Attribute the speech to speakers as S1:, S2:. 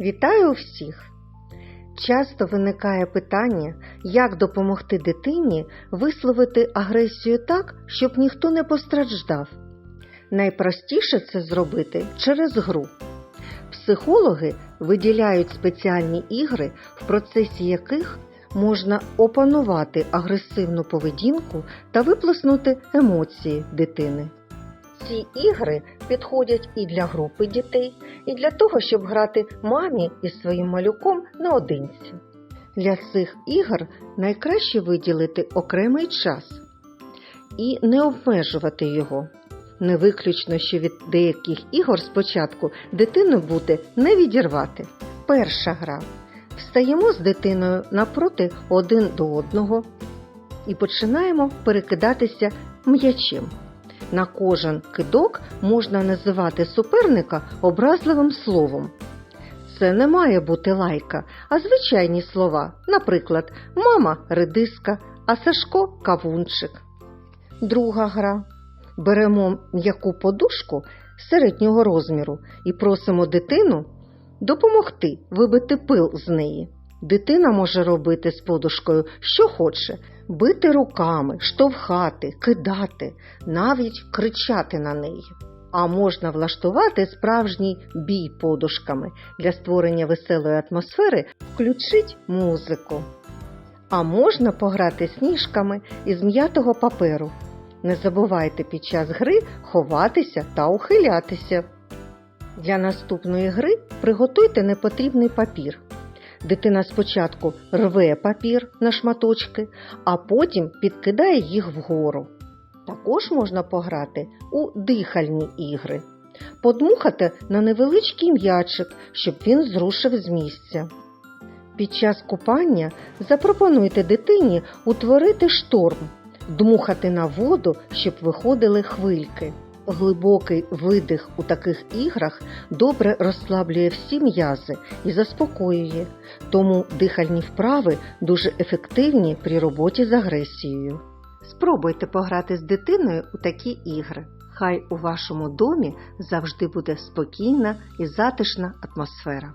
S1: Вітаю всіх! Часто виникає питання, як допомогти дитині висловити агресію так, щоб ніхто не постраждав. Найпростіше це зробити через гру. Психологи виділяють спеціальні ігри, в процесі яких можна опанувати агресивну поведінку та виплеснути емоції дитини. Ці ігри підходять і для групи дітей, і для того, щоб грати мамі із своїм малюком наодинці. Для цих ігор найкраще виділити окремий час і не обмежувати його. Не виключно, що від деяких ігор спочатку дитину буде не відірвати. Перша гра. Встаємо з дитиною напроти один до одного і починаємо перекидатися м'ячем. На кожен кидок можна називати суперника образливим словом. Це не має бути лайка, а звичайні слова, наприклад, мама редиска, а Сашко кавунчик. Друга гра. Беремо м'яку подушку середнього розміру і просимо дитину допомогти вибити пил з неї. Дитина може робити з подушкою, що хоче, бити руками, штовхати, кидати, навіть кричати на неї. А можна влаштувати справжній бій подушками для створення веселої атмосфери, включить музику. А можна пограти сніжками із м'ятого паперу. Не забувайте під час гри ховатися та ухилятися. Для наступної гри приготуйте непотрібний папір. Дитина спочатку рве папір на шматочки, а потім підкидає їх вгору. Також можна пограти у дихальні ігри, подмухати на невеличкий м'ячик, щоб він зрушив з місця. Під час купання запропонуйте дитині утворити шторм, дмухати на воду, щоб виходили хвильки. Глибокий видих у таких іграх добре розслаблює всі м'язи і заспокоює, тому дихальні вправи дуже ефективні при роботі з агресією. Спробуйте пограти з дитиною у такі ігри. Хай у вашому домі завжди буде спокійна і затишна атмосфера.